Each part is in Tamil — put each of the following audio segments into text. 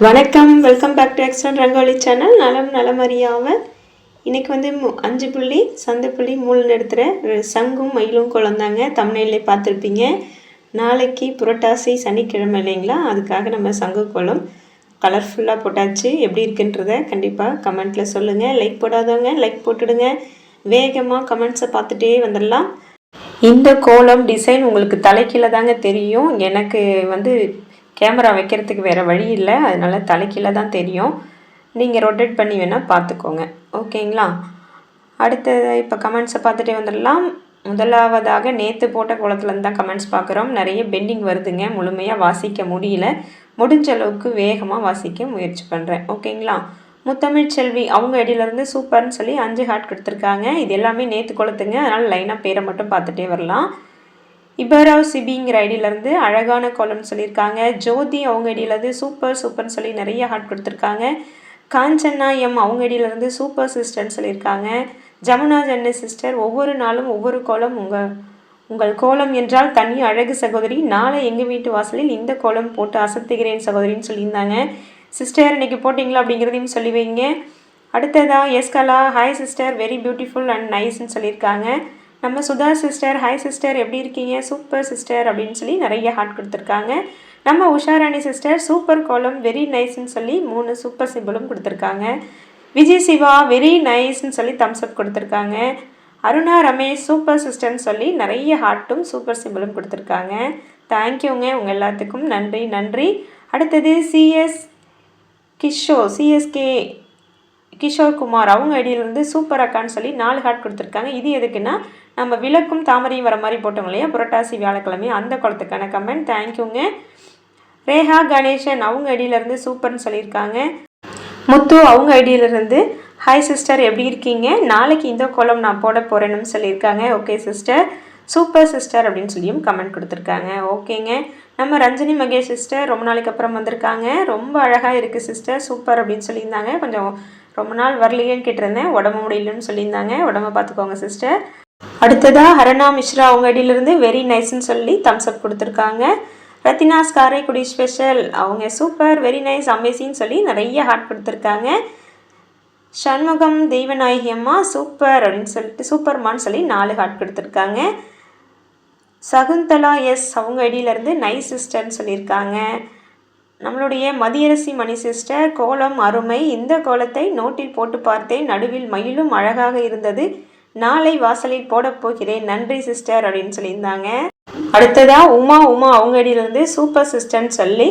வணக்கம் welcome back to Exton rangoli channel நலம் நலமறியாவ இன்றைக்கி வந்து மு- அஞ்சு புள்ளி சந்து புள்ளி மூணு நடத்துகிற சங்கும் மயிலும் குழந்தாங்க. தமிழ்நிலை பார்த்துருப்பீங்க. நாளைக்கு புரட்டாசி சனிக்கிழமை இல்லைங்களா? அதுக்காக நம்ம சங்கு கோலம் கலர்ஃபுல்லாக போட்டாச்சு. எப்படி இருக்குன்றத கண்டிப்பாக கமெண்ட்டில் சொல்லுங்கள் லைக் போடாதவங்க லைக் போட்டுடுங்க. வேகமாக கமெண்ட்ஸை பார்த்துட்டே வந்துடலாம். இந்த கோலம் டிசைன் உங்களுக்கு தலைக்கீழே தாங்க தெரியும். எனக்கு வந்து கேமரா வைக்கிறதுக்கு வேறு வழி இல்லை. அதனால் தலைக்கீழே தான் தெரியும். நீங்கள் ரொட்டேட் பண்ணி வேணால் பார்த்துக்கோங்க ஓகேங்களா? அடுத்தது இப்போ கமெண்ட்ஸை பார்த்துட்டே வந்துடலாம். முதலாவதாக நேற்று போட்ட குளத்துலேருந்து தான் கமெண்ட்ஸ் பார்க்குறோம் நிறைய பெண்டிங் வருதுங்க. முழுமையாக வாசிக்க முடியல. முடிஞ்ச அளவுக்கு வேகமாக வாசிக்க முயற்சி பண்ணுறேன் ஓகேங்களா? முத்தமிழ் செல்வி அவங்க ஐடியிலேருந்து சூப்பர்னு சொல்லி அஞ்சு ஹார்ட் கொடுத்துருக்காங்க. இது எல்லாமே நேற்று கொளுத்துங்க அதனால் லைனாக பேரை மட்டும் பார்த்துட்டே வரலாம். இபராவ் சிபிங்கிற ஐடியிலேருந்து அழகான கோலம்னு சொல்லியிருக்காங்க. ஜோதி அவங்க ஐடியிலேருந்து சூப்பர் சூப்பர்னு சொல்லி நிறைய ஹார்ட் கொடுத்துருக்காங்க. காஞ்சன்னா எம் அவங்க ஐடியிலேருந்து சூப்பர் சிஸ்டர்னு சொல்லியிருக்காங்க. ஜமுனா ஜென்னை சிஸ்டர் ஒவ்வொரு நாளும் ஒவ்வொரு கோலம் உங்கள் உங்கள் கோலம் என்றால் தனி அழகு சகோதரி. நாளை எங்கள் வீட்டு வாசலில் இந்த கோலம் போட்டு அசத்துகிறேன் சகோதரின்னு சொல்லியிருந்தாங்க. சிஸ்டர் இன்னைக்கு போட்டிங்களா அப்படிங்கிறதையும் சொல்லி வைங்க. அடுத்ததா எஸ்கலா hi sister very beautiful and நைஸ்ன்னு சொல்லியிருக்காங்க. நம்ம சுதா சிஸ்டர் ஹாய் சிஸ்டர் எப்படி இருக்கீங்க? சூப்பர் சிஸ்டர் அப்படின்னு சொல்லி நிறைய ஹார்ட் கொடுத்துருக்காங்க. நம்ம உஷாராணி சிஸ்டர் சூப்பர் கோலம் வெரி நைஸ்ன்னு சொல்லி மூணு சூப்பர் சிம்பிளும் கொடுத்துருக்காங்க. விஜய் சிவா வெரி நைஸ்ன்னு சொல்லி தம்ஸ் அப் கொடுத்துருக்காங்க. அருணா ரமேஷ் சூப்பர் சிஸ்டர்ன்னு சொல்லி நிறைய ஹார்ட்டும் சூப்பர் சிம்பிளும் கொடுத்துருக்காங்க. தேங்க்யூங்க உங்கள் எல்லாத்துக்கும் நன்றி நன்றி. அடுத்தது சிஎஸ் கிஷோ சிஎஸ்கே கிஷோர் குமார் அவங்க ஐடியிலேருந்து சூப்பர் அக்கான்னு சொல்லி நாலு ஹார்ட் கொடுத்துருக்காங்க. இது எதுக்குன்னா நம்ம விளக்கும் தாமரையும் வர மாதிரி போட்டோங்க இல்லையா? புரட்டாசி வியாழக்கிழமை அந்த குளத்துக்கான கமெண்ட் தேங்க்யூங்க ரேஹா கணேசன் அவங்க ஐடியிலேருந்து சூப்பர்னு சொல்லியிருக்காங்க. முத்து அவங்க ஐடியிலேருந்து ஹாய் சிஸ்டர் எப்படி இருக்கீங்க? நாளைக்கு இந்த கோலம் நான் போட போகிறேன்னு சொல்லியிருக்காங்க. ஓகே சிஸ்டர் சூப்பர் சிஸ்டர் அப்படின்னு சொல்லியும் கமெண்ட் கொடுத்துருக்காங்க. ஓகேங்க நம்ம ரஞ்சினி மகேஷ் சிஸ்டர் ரொம்ப நாளைக்கு அப்புறம் வந்திருக்காங்க. ரொம்ப அழகாக இருக்குது சிஸ்டர் சூப்பர் அப்படின்னு சொல்லியிருந்தாங்க. கொஞ்சம் ரொம்ப நாள் வரலையேன்னு கேட்டிருந்தேன். உடம்பு முடியலன்னு சொல்லியிருந்தாங்க. உடம்ப பார்த்துக்கோங்க சிஸ்டர் அடுத்ததாக ஹரணா மிஸ்ரா அவங்க அடியிலிருந்து வெரி நைஸ்ன்னு சொல்லி தம்ஸ் அப் கொடுத்துருக்காங்க. ரத்தினாஸ் காரைக்குடி ஸ்பெஷல் அவங்க சூப்பர் வெரி நைஸ் அமேசிங் சொல்லி நிறைய ஹார்ட் கொடுத்துருக்காங்க. சண்முகம் தெய்வநாயகி அம்மா சூப்பர் அப்படின்னு சொல்லிட்டு சூப்பர்மான்னு சொல்லி நாலு ஹார்ட் கொடுத்துருக்காங்க. சகுந்தலா எஸ் அவங்க ஐடியிலேருந்து நைஸ் சிஸ்டர்னு சொல்லியிருக்காங்க. நம்மளுடைய மதியரசி மணி சிஸ்டர் கோலம் அருமை இந்த கோலத்தை நோட்டில் போட்டு பார்த்தேன். நடுவில் மயிலும் அழகாக இருந்தது. நாளை வாசலில் போடப் போகிறேன். நன்றி சிஸ்டர் அப்படின்னு சொல்லியிருந்தாங்க. அடுத்ததா உமா உமா அவங்க அடியிலிருந்து சூப்பர் சிஸ்டர்னு சொல்லி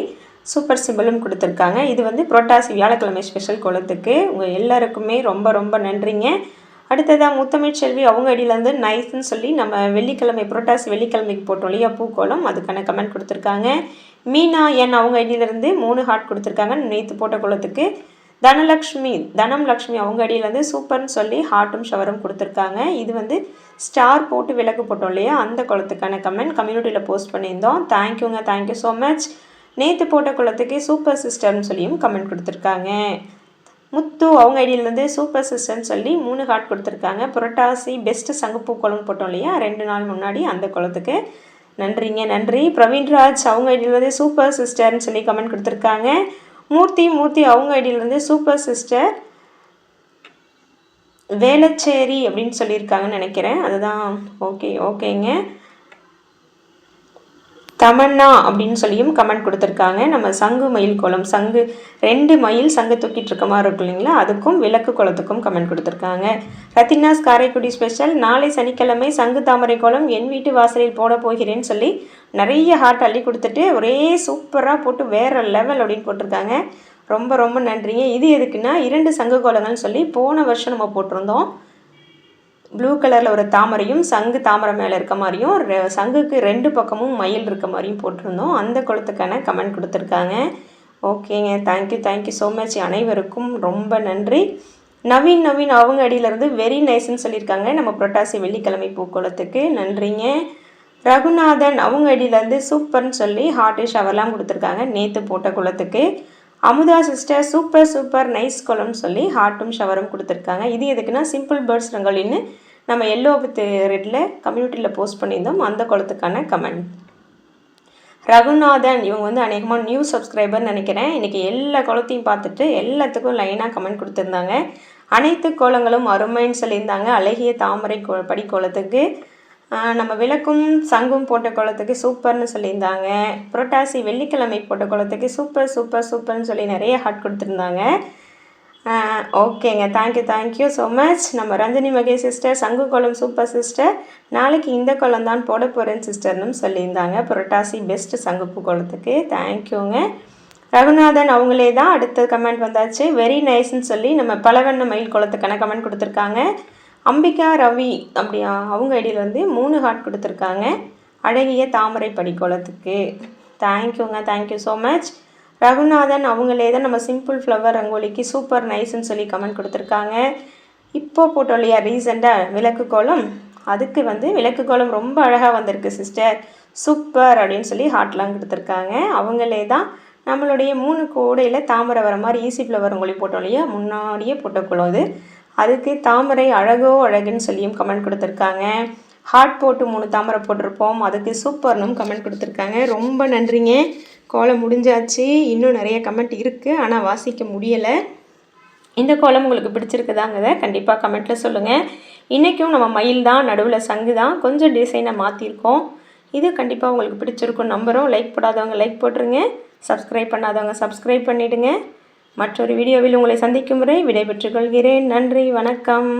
சூப்பர் சிம்பிளும் கொடுத்துருக்காங்க. இது வந்து புரோட்டாசி வியாழக்கிழமை ஸ்பெஷல் கோலத்துக்கு. உங்கள் எல்லாருக்குமே ரொம்ப ரொம்ப நன்றிங்க. அடுத்ததாக முத்தமிழ் செல்வி அவங்க அடியிலேருந்து நைஸ்ன்னு சொல்லி நம்ம வெள்ளிக்கிழமை புரட்டாசி வெள்ளிக்கிழமைக்கு போட்டோம் இல்லையா? பூக்கோளம் அதுக்கான கமெண்ட் கொடுத்துருக்காங்க. மீனா என் அவங்க ஐடியிலேருந்து மூணு ஹார்ட் கொடுத்துருக்காங்க. நேற்று போட்ட குளத்துக்கு தனலக்ஷ்மி தனம் லக்ஷ்மி அவங்க அடியிலேருந்து சூப்பர்னு சொல்லி ஹார்ட்டும் ஷவரும் கொடுத்துருக்காங்க. இது வந்து ஸ்டார் போட்டு விளக்கு போட்டோம் இல்லையா? அந்த குளத்துக்கான கமெண்ட் கம்யூனிட்டியில் போஸ்ட் பண்ணியிருந்தோம். தேங்க்யூங்க தேங்க்யூ ஸோ மச் நேற்று போட்ட குளத்துக்கு சூப்பர் சிஸ்டர்னு சொல்லியும் கமெண்ட் கொடுத்துருக்காங்க. முத்து அவங்க ஐடியிலேருந்து சூப்பர் சிஸ்டர்னு சொல்லி மூணு ஹார்ட் கொடுத்துருக்காங்க. புரட்டாசி பெஸ்ட்டு சங்குப்பூ குளம் போட்டோம் இல்லையா? ரெண்டு நாள் முன்னாடி அந்த குளத்துக்கு நன்றிங்க நன்றி. பிரவீன்ராஜ் அவங்க ஐடியிலேருந்து சூப்பர் சிஸ்டர்னு சொல்லி கமெண்ட் கொடுத்துருக்காங்க. மூர்த்தி மூர்த்தி அவங்க ஐடியிலேருந்து சூப்பர் சிஸ்டர். வேளச்சேரி அப்படின்னு சொல்லியிருக்காங்கன்னு நினைக்கிறேன். அதுதான் ஓகே ஓகேங்க. தமன்னா அப்படின்னு சொல்லியும் கமெண்ட் கொடுத்துருக்காங்க. நம்ம சங்கு மயில் கோலம் சங்கு ரெண்டு மயில் சங்கு தூக்கிட்டு இருக்க மாதிரி இருக்கும் இல்லைங்களா? அதுக்கும் விளக்கு கோலத்துக்கும் கமெண்ட் கொடுத்துருக்காங்க. ரத்தினாஸ் காரைக்குடி ஸ்பெஷல் நாளை சனிக்கிழமை சங்கு தாமரை கோலம் என் வீட்டு வாசலில் போட போகிறேன்னு சொல்லி நிறைய ஹார்ட் அள்ளி கொடுத்துட்டு ஒரே சூப்பராக போட்டு வேற லெவல் அப்படின்னு போட்டிருக்காங்க. ரொம்ப ரொம்ப நன்றிங்க. இது எதுக்குன்னா இரண்டு சங்கு கோலங்கள்னு சொல்லி போன வருஷம் நம்ம போட்டிருந்தோம். ப்ளூ கலரில் ஒரு தாமரையும் சங்கு தாமரை மேலே இருக்க மாதிரியும் ரெ- சங்குக்கு ரெண்டு பக்கமும் மயில் இருக்க மாதிரியும் போட்டிருந்தோம். அந்த குளத்துக்கான கமெண்ட் கொடுத்துருக்காங்க. ஓகேங்க. தேங்க்யூ தேங்க்யூ ஸோ மச் அனைவருக்கும் ரொம்ப நன்றி. நவீன் நவீன் அவங்க அடியிலேருந்து வெரி நைஸ்ன்னு சொல்லியிருக்காங்க. நம்ம புரட்டாசி வெள்ளிக்கிழமை பூக்கோளத்துக்கு நன்றிங்க. ரகுநாதன் அவங்க அடியிலேருந்து சூப்பர்னு சொல்லி ஹார்ட் ஷவர்லாம் கொடுத்துருக்காங்க. நேற்று போட்ட குளத்துக்கு. Amudha sister super super nice குளம்னு சொல்லி ஹார்ட்டும் ஷவரும் கொடுத்துருக்காங்க. இது எதுக்குன்னா சிம்பிள் பேர்ட்ஸ் ரங்கோலின்னு நம்ம எல்லோ வித் ரெட்டில் கம்யூனிட்டியில் போஸ்ட் பண்ணியிருந்தோம். அந்த குளத்துக்கான கமெண்ட் ரகுநாதன் இவங்க வந்து அநேகமாக நியூ சப்ஸ்கிரைபர்னு நினைக்கிறேன். இன்றைக்கி எல்லா குளத்தையும் பார்த்துட்டு எல்லாத்துக்கும் லைனாக கமெண்ட் கொடுத்துருந்தாங்க. அனைத்து கோலங்களும் அருமைன்னு சொல்லியிருந்தாங்க. அழகிய தாமரை கோ படி கோலத்துக்கு. நம்ம விளக்கும் சங்கும் போட்ட குளத்துக்கு சூப்பர்னு சொல்லியிருந்தாங்க. புரட்டாசி வெள்ளிக்கிழமை போட்ட குளத்துக்கு சூப்பர் சூப்பர் சூப்பர்னு சொல்லி நிறைய ஹார்ட் கொடுத்துருந்தாங்க. ஓகேங்க. தேங்க்யூ தேங்க்யூ ஸோ மச் நம்ம ரஞ்சனி மகே சிஸ்டர் சங்கு குளம் சூப்பர் சிஸ்டர் நாளைக்கு இந்த குளம் தான் போட போகிறேன் சிஸ்டர்னு சொல்லியிருந்தாங்க. புரட்டாசி பெஸ்ட் சங்குப்பு குளத்துக்கு. தேங்க்யூங்க ரகுநாதன் அவங்களே தான் அடுத்த கமெண்ட் வந்தாச்சு. வெரி நைஸ்ன்னு சொல்லி நம்ம பலவண்ண மயில் குளத்துக்கான கமெண்ட் கொடுத்துருக்காங்க. அம்பிகா ரவி அப்படியா? அவங்க ஐடியில் வந்து மூணு ஹார்ட் கொடுத்துருக்காங்க. அழகிய தாமரை படி தேங்க்யூங்க தேங்க்யூ ஸோ மச் ரகுநாதன் அவங்களே தான் நம்ம சிம்பிள் ஃப்ளவர் ரங்கோலிக்கு சூப்பர் நைஸ்ன்னு சொல்லி கமெண்ட் கொடுத்துருக்காங்க. இப்போ போட்டோம் இல்லையா ரீசெண்டாக விளக்கு கோலம்? அதுக்கு வந்து விளக்கு கோலம் ரொம்ப அழகாக வந்திருக்கு சிஸ்டர் சூப்பர் அப்படின்னு சொல்லி ஹார்ட்லாம் கொடுத்துருக்காங்க. அவங்களே தான் நம்மளுடைய மூணு கோடையில் தாமரை வர மாதிரி ஈஸி ஃப்ளவர் ரங்கோலி போட்டோம் இல்லையா? முன்னாடியே போட்ட கோலம் அது. அதுக்கு தாமரை அழகோ அழகுன்னு சொல்லியும் கமெண்ட் கொடுத்துருக்காங்க. ஹார்ட் போட்டு மூணு தாமரை போட்டிருப்போம். அதுக்கு சூப்பர்னும் கமெண்ட் கொடுத்துருக்காங்க. ரொம்ப நன்றிங்க. கோலம் முடிஞ்சாச்சு. இன்னும் நிறைய கமெண்ட் இருக்குது ஆனால் வாசிக்க முடியலை. இந்த கோலம் உங்களுக்கு பிடிச்சிருக்குதாங்கிறத கண்டிப்பாக கமெண்ட்டில் சொல்லுங்கள் இன்றைக்கும் நம்ம மயில் தான் நடுவில் சங்கு தான். கொஞ்சம் டிசைனை மாற்றிருக்கோம் இது கண்டிப்பாக உங்களுக்கு பிடிச்சிருக்கும். நம்பரும் லைக் போடாதவங்க லைக் போட்டுருங்க. சப்ஸ்கிரைப் பண்ணாதவங்க சப்ஸ்கிரைப் பண்ணிவிடுங்க மற்றொரு வீடியோவில் உங்களை சந்திக்கும் வரை விடைபெற்றுக் கொள்கிறேன். நன்றி வணக்கம்.